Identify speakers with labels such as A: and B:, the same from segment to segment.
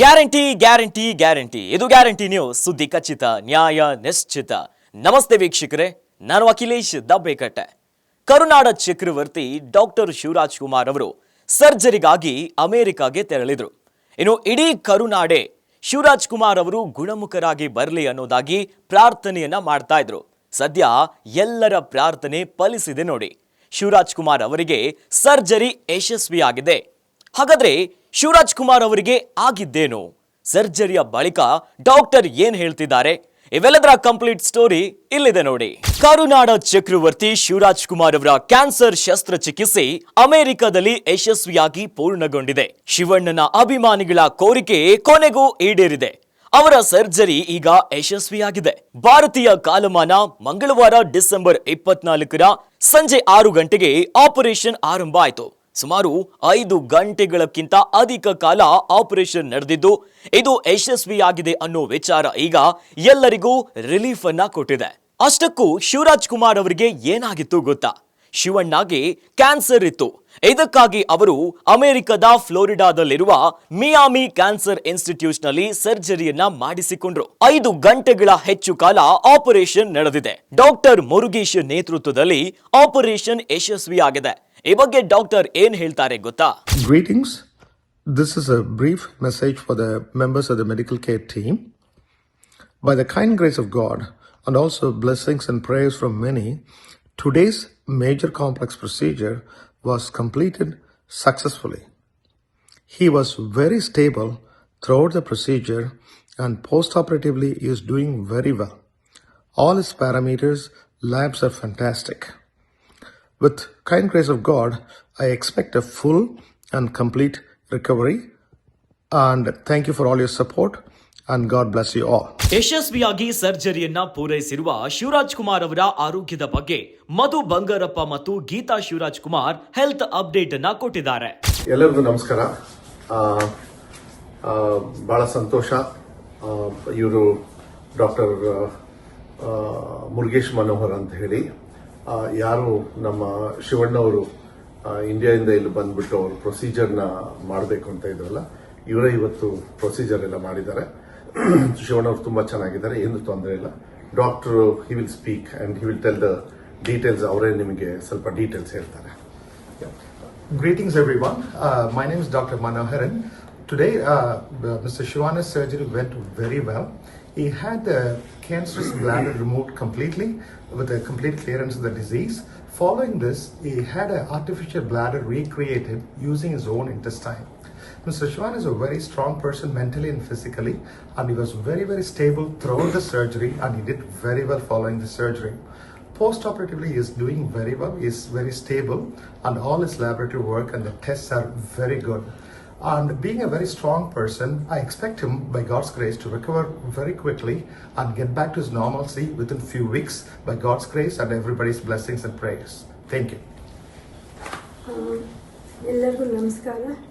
A: Guarantee guarantee guarantee. ಇದು guarantee news ಸುದ್ದಿ ಖಚಿತ, ನ್ಯಾಯ ನಿಶ್ಚಿತ. ನಮಸ್ತೆ ವೀಕ್ಷಕರೇ, ನಾನು ಅಖಿಲೇಶ್ ದಬ್ಬೇಕಟ್ಟೆ. ಕರುನಾಡ ಚಕ್ರವರ್ತಿ ಡಾಕ್ಟರ್ ಶಿವರಾಜ್ ಕುಮಾರ್ ಅವರು ಸರ್ಜರಿಗಾಗಿ ಅಮೆರಿಕಾಗೆ ತೆರಳಿದ್ರು. ಇನ್ನು ಇಡೀ ಕರುನಾಡೆ ಶಿವರಾಜ್ ಕುಮಾರ್ ಅವರು ಗುಣಮುಖರಾಗಿ ಬರಲಿ ಅನ್ನೋದಾಗಿ ಪ್ರಾರ್ಥನೆಯನ್ನ ಮಾಡ್ತಾ ಇದ್ರು. ಸದ್ಯ ಎಲ್ಲರ ಪ್ರಾರ್ಥನೆ ಫಲಿಸಿದೆ ನೋಡಿ. ಶಿವರಾಜ್ ಕುಮಾರ್ ಅವರಿಗೆ ಸರ್ಜರಿ ಯಶಸ್ವಿಯಾಗಿದೆ. ಹಾಗಾದ್ರೆ ಶಿವರಾಜ್ ಕುಮಾರ್ ಅವರಿಗೆ ಆಗಿದ್ದೇನು? ಸರ್ಜರಿಯ ಬಳಿಕ ಡಾಕ್ಟರ್ ಏನ್ ಹೇಳ್ತಿದ್ದಾರೆ? ಇವೆಲ್ಲದರ ಕಂಪ್ಲೀಟ್ ಸ್ಟೋರಿ ಇಲ್ಲಿದೆ ನೋಡಿ. ಕರುನಾಡ ಚಕ್ರವರ್ತಿ ಶಿವರಾಜ್ ಕುಮಾರ್ ಅವರ ಕ್ಯಾನ್ಸರ್ ಶಸ್ತ್ರಚಿಕಿತ್ಸೆ ಅಮೆರಿಕದಲ್ಲಿ ಯಶಸ್ವಿಯಾಗಿ ಪೂರ್ಣಗೊಂಡಿದೆ. ಶಿವಣ್ಣನ ಅಭಿಮಾನಿಗಳ ಕೋರಿಕೆ ಕೊನೆಗೂ ಈಡೇರಿದೆ. ಅವರ ಸರ್ಜರಿ ಈಗ ಯಶಸ್ವಿಯಾಗಿದೆ. ಭಾರತೀಯ ಕಾಲಮಾನ ಮಂಗಳವಾರ ಡಿಸೆಂಬರ್ ಇಪ್ಪತ್ನಾಲ್ಕರ ಸಂಜೆ ಆರು ಗಂಟೆಗೆ ಆಪರೇಷನ್ ಆರಂಭ ಆಯಿತು. ಸುಮಾರು ಐದು ಗಂಟೆಗಳಕ್ಕಿಂತ ಅಧಿಕ ಕಾಲ ಆಪರೇಷನ್ ನಡೆದಿದ್ದು, ಇದು ಯಶಸ್ವಿಯಾಗಿದೆ ಅನ್ನೋ ವಿಚಾರ ಈಗ ಎಲ್ಲರಿಗೂ ರಿಲೀಫ್ ಅನ್ನ ಕೊಟ್ಟಿದೆ. ಅಷ್ಟಕ್ಕೂ ಶಿವರಾಜ್ ಕುಮಾರ್ ಅವರಿಗೆ ಏನಾಗಿತ್ತು ಗೊತ್ತಾ? ಶಿವಣ್ಣಗೆ ಕ್ಯಾನ್ಸರ್ ಇತ್ತು. ಇದಕ್ಕಾಗಿ ಅವರು ಅಮೆರಿಕದ ಫ್ಲೋರಿಡಾದಲ್ಲಿರುವ ಮಿಯಾಮಿ ಕ್ಯಾನ್ಸರ್ ಇನ್ಸ್ಟಿಟ್ಯೂಟ್ನಲ್ಲಿ ಸರ್ಜರಿಯನ್ನ ಮಾಡಿಸಿಕೊಂಡ್ರು. ಐದು ಗಂಟೆಗಳ ಹೆಚ್ಚು ಕಾಲ ಆಪರೇಷನ್ ನಡೆದಿದೆ. ಡಾಕ್ಟರ್ ಮುರುಗೇಶ್ ನೇತೃತ್ವದಲ್ಲಿ ಆಪರೇಷನ್ ಯಶಸ್ವಿಯಾಗಿದೆ. ಈ ಬಗ್ಗೆ ಡಾಕ್ಟರ್ ಏನ್ ಹೇಳ್ತಾರೆ ಗೊತ್ತಾ
B: Greetings. This is a brief message for the members of the medical care team. By the kind grace of God and also blessings and prayers from many, today's major complex procedure was completed successfully. He was very stable throughout the procedure and postoperatively is doing very well. All his parameters, labs are fantastic. With kind grace of God, I expect a full and complete recovery. And thank you for all your support. And God bless you all.
A: ಯಶಸ್ವಿಯಾಗಿ ಸರ್ಜರಿಯನ್ನ ಪೂರೈಸಿರುವ ಶಿವರಾಜ್ ಕುಮಾರ್ ಅವರ ಆರೋಗ್ಯದ ಬಗ್ಗೆ ಮಧು ಬಂಗಾರಪ್ಪ ಮತ್ತು Geetha Shivaraj Kumar health update ಅನ್ನ ಕೊಟ್ಟಿದ್ದಾರೆ
C: ಎಲ್ಲರಿಗೂ ನಮಸ್ಕಾರ ಬಹಳ ಸಂತೋಷ ಇವರು ಡಾಕ್ಟರ್ ಮುರುಗೇಶ್ ಮನೋಹರ್ ಅಂತ ಹೇಳಿ ಯಾರು ನಮ್ಮ ಶಿವಣ್ಣವರು ಇಂಡಿಯಾ ಇಂಡಿಯಾದಿಂದ ಇಲ್ಲಿ ಬಂದ್ಬಿಟ್ಟು ಅವರು ಪ್ರೊಸೀಜರ್ನ ಮಾಡಬೇಕು ಅಂತ ಇದ್ರಲ್ಲ ಇವರೇ ಇವತ್ತು ಪ್ರೊಸೀಜರ್ ಎಲ್ಲ ಮಾಡಿದ್ದಾರೆ ಶಿವಣ್ಣ ಅವರು ತುಂಬಾ ಚೆನ್ನಾಗಿದ್ದಾರೆ ಏನು ತೊಂದರೆ ಇಲ್ಲ doctor he will speak and he will tell the details ಅವರೇ ನಿಮಗೆ ಸ್ವಲ್ಪ ಡೀಟೇಲ್ಸ್ ಹೇಳ್ತಾರೆ
B: greetings everyone. Uh, my name is doctor Manoharan. Today, uh, Mr. Shivana's surgery went very well. He had the cancerous bladder removed completely with a complete clearance of the disease. Following this, he had an artificial bladder recreated using his own intestine. Mr. Shivan is a very strong person mentally and physically, and he was very, very stable throughout the surgery, and he did very well following the surgery. Post-operatively, he is doing very well. He is very stable, and all his laboratory work and the tests are very good. And being a very strong person, I expect him, by God's grace, to recover very quickly and get back to his normalcy within few weeks, by God's grace and everybody's blessings and prayers. Thank you.
D: ಎಲ್ಲರಿಗೂ ನಮಸ್ಕಾರ ಆ,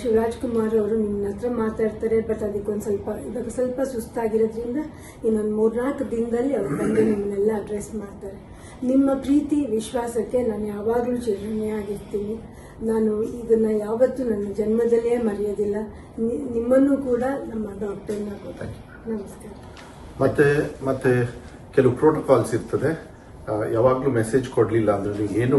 D: ಶಿವರಾಜ್ ಕುಮಾರ್ ಅವರು ನಿನ್ನ ಹತ್ರ ಮಾತಾಡ್ತಾರೆ but ಅದಕ್ಕೊಂದು ಸ್ವಲ್ಪ, ಇವಾಗ ಸ್ವಲ್ಪ ಸುಸ್ತಾಗಿರೋದ್ರಿಂದ ಇನ್ನೊಂದು ಮೂರ್ನಾಲ್ಕು ದಿನದಲ್ಲಿ ಅವ್ರು ಬಂದು ನಿಮ್ಮನ್ನೆಲ್ಲ ಅಡ್ರೆಸ್ ಮಾಡ್ತಾರೆ. ನಿಮ್ಮ ಪ್ರೀತಿ, ವಿಶ್ವಾಸಕ್ಕೆ ನಾನು ಯಾವಾಗಲೂ ಚಿರಣಿಯಾಗಿರ್ತೀನಿ ನಾನು ಇದನ್ನ ಯಾವತ್ತೂ ನನ್ನ ಜನ್ಮದಲ್ಲೇ ಮರೆಯೋದಿಲ್ಲ. ನಿಮ್ಮನ್ನು ಕೂಡ ನಮ್ಮ ಡಾಕ್ಟರ್ನ ಕೂಡ ನಮಸ್ಕಾರ.
C: ಮತ್ತೆ ಮತ್ತೆ ಕೆಲವು ಪ್ರೋಟೋಕಾಲ್ಸ್ ಇರ್ತದೆ. ಯಾವಾಗಲೂ ಮೆಸೇಜ್ ಕೊಡ್ಲಿಲ್ಲ ಅಂದ್ರೆ ಏನು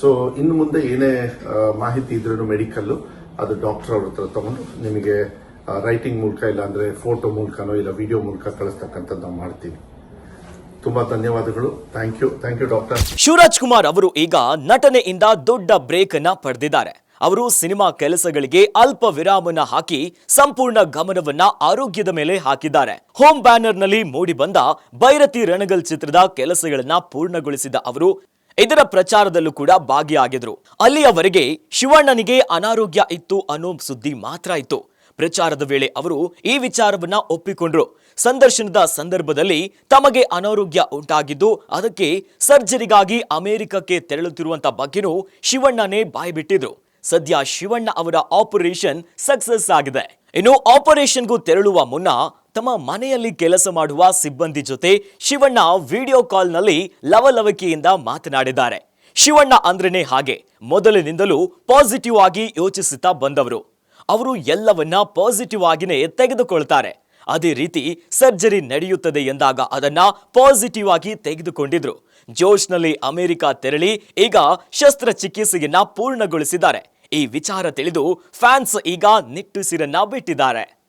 C: ಸೊ ಇನ್ನು ಮುಂದೆ ಏನೇ ಮಾಹಿತಿ ಇದ್ರೂ ಮೆಡಿಕಲ್ ಅದು ಡಾಕ್ಟರ್ ಅವ್ರ ಹತ್ರ ತಗೊಂಡು ನಿಮಗೆ ರೈಟಿಂಗ್ ಮೂಲಕ ಇಲ್ಲ ಫೋಟೋ ಮೂಲಕನೋ ಇಲ್ಲ ವಿಡಿಯೋ ಮೂಲಕ ಕಳಿಸ್ತಕ್ಕಂಥದ್ದು ನಾವು ಮಾಡ್ತೀವಿ. ತುಂಬಾ ಧನ್ಯವಾದಗಳು. Thank you thank you doctor
A: Shivaraj Kumar ಅವರು ಈಗ ನಟನೆಯಿಂದ ದೊಡ್ಡ ಬ್ರೇಕ್ ಅನ್ನ ಪಡೆದಿದ್ದಾರೆ. ಅವರು ಸಿನಿಮಾ ಕೆಲಸಗಳಿಗೆ ಅಲ್ಪ ವಿರಾಮನ ಹಾಕಿ ಸಂಪೂರ್ಣ ಗಮನವನ್ನ ಆರೋಗ್ಯದ ಮೇಲೆ ಹಾಕಿದ್ದಾರೆ. ಹೋಮ್ ಬ್ಯಾನರ್ನಲ್ಲಿ ಮೂಡಿ ಬಂದ ಭೈರತಿ ರಣಗಲ್ ಚಿತ್ರದ ಕೆಲಸಗಳನ್ನ ಪೂರ್ಣಗೊಳಿಸಿದ ಅವರು ಇದರ ಪ್ರಚಾರದಲ್ಲೂ ಕೂಡ ಭಾಗಿಯಾಗಿದ್ರು. ಅಲ್ಲಿಯವರೆಗೆ ಶಿವಣ್ಣನಿಗೆ ಅನಾರೋಗ್ಯ ಇತ್ತು ಅನ್ನೋ ಸುದ್ದಿ ಮಾತ್ರ ಇತ್ತು. ಪ್ರಚಾರದ ವೇಳೆ ಅವರು ಈ ವಿಚಾರವನ್ನ ಒಪ್ಪಿಕೊಂಡ್ರು. ಸಂದರ್ಶನದ ಸಂದರ್ಭದಲ್ಲಿ ತಮಗೆ ಅನಾರೋಗ್ಯ ಉಂಟಾಗಿದ್ದು ಅದಕ್ಕೆ ಸರ್ಜರಿಗಾಗಿ ಅಮೆರಿಕಕ್ಕೆ ತೆರಳುತ್ತಿರುವಂತ ಬಗ್ಗೆನೂ ಶಿವಣ್ಣನೇ ಬಾಯ್ಬಿಟ್ಟಿದ್ರು. ಸದ್ಯ ಶಿವಣ್ಣ ಅವರ ಆಪರೇಷನ್ ಸಕ್ಸಸ್ ಆಗಿದೆ. ಇನ್ನು ಆಪರೇಷನ್ಗೂ ತೆರಳುವ ಮುನ್ನ ತಮ್ಮ ಮನೆಯಲ್ಲಿ ಕೆಲಸ ಮಾಡುವ ಸಿಬ್ಬಂದಿ ಜೊತೆ ಶಿವಣ್ಣ ವಿಡಿಯೋ ಕಾಲ್ನಲ್ಲಿ ಲವಲವಿಕೆಯಿಂದ ಮಾತನಾಡಿದ್ದಾರೆ. ಶಿವಣ್ಣ ಅಂದ್ರೇನೆ ಹಾಗೆ, ಮೊದಲಿನಿಂದಲೂ ಪಾಸಿಟಿವ್ ಆಗಿ ಯೋಚಿಸುತ್ತಾ ಬಂದವರು. ಅವರು ಎಲ್ಲವನ್ನ ಪಾಸಿಟಿವ್ ಆಗಿನೇ ತೆಗೆದುಕೊಳ್ತಾರೆ. ಅದೇ ರೀತಿ ಸರ್ಜರಿ ನಡೆಯುತ್ತದೆ ಎಂದಾಗ ಅದನ್ನ ಪಾಸಿಟಿವ್ ಆಗಿ ತೆಗೆದುಕೊಂಡಿದ್ರು. ಜೋಶ್ನಲ್ಲಿ ಅಮೆರಿಕ ತೆರಳಿ ಈಗ ಶಸ್ತ್ರಚಿಕಿತ್ಸೆಯನ್ನ ಪೂರ್ಣಗೊಳಿಸಿದ್ದಾರೆ. ಈ ವಿಚಾರ ತಿಳಿದು ಫ್ಯಾನ್ಸ್ ಈಗ ನಿಟ್ಟುಸಿರನ್ನ ಬಿಟ್ಟಿದ್ದಾರೆ.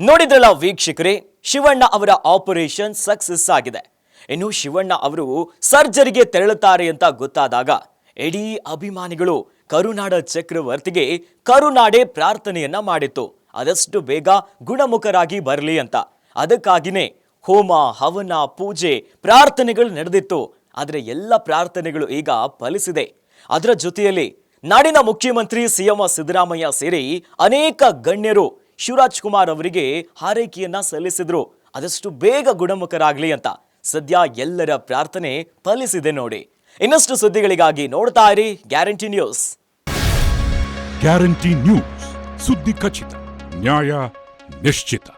A: ನೋಡಿದ್ರಲ್ಲ ವೀಕ್ಷಕರೇ, ಶಿವಣ್ಣ ಅವರ ಆಪರೇಷನ್ ಸಕ್ಸಸ್ ಆಗಿದೆ. ಇನ್ನು ಶಿವಣ್ಣ ಅವರು ಸರ್ಜರಿಗೆ ತೆರಳುತ್ತಾರೆ ಅಂತ ಗೊತ್ತಾದಾಗ ಇಡೀ ಅಭಿಮಾನಿಗಳು, ಕರುನಾಡ ಚಕ್ರವರ್ತಿಗೆ ಕರುನಾಡೆ ಪ್ರಾರ್ಥನೆಯನ್ನ ಮಾಡಿತ್ತು. ಅದಷ್ಟು ಬೇಗ ಗುಣಮುಖರಾಗಿ ಬರಲಿ ಅಂತ. ಅದಕ್ಕಾಗಿನೇ ಹೋಮ, ಹವನ, ಪೂಜೆ, ಪ್ರಾರ್ಥನೆಗಳು ನಡೆದಿತ್ತು. ಆದರೆ ಎಲ್ಲ ಪ್ರಾರ್ಥನೆಗಳು ಈಗ ಫಲಿಸಿದೆ. ಅದರ ಜೊತೆಯಲ್ಲಿ ನಾಡಿನ ಮುಖ್ಯಮಂತ್ರಿ ಸಿಎಂ ಸಿದ್ದರಾಮಯ್ಯ ಸೇರಿ ಅನೇಕ ಗಣ್ಯರು ಶಿವರಾಜ್ ಕುಮಾರ್ ಅವರಿಗೆ ಹಾರೈಕೆಯನ್ನ ಸಲ್ಲಿಸಿದ್ರು. ಅದಷ್ಟು ಬೇಗ ಗುಣಮುಖರಾಗ್ಲಿ ಅಂತ ಸದ್ಯ ಎಲ್ಲರ ಪ್ರಾರ್ಥನೆ ಫಲಿಸಿದೆ ನೋಡಿ. ಇನ್ನಷ್ಟು ಸುದ್ದಿಗಳಿಗಾಗಿ ನೋಡ್ತಾ ಇರಿ ಗ್ಯಾರಂಟಿ ನ್ಯೂಸ್.
E: ಗ್ಯಾರಂಟಿ ನ್ಯೂಸ್, ಸುದ್ದಿ ಖಚಿತ, ನ್ಯಾಯ ನಿಶ್ಚಿತ.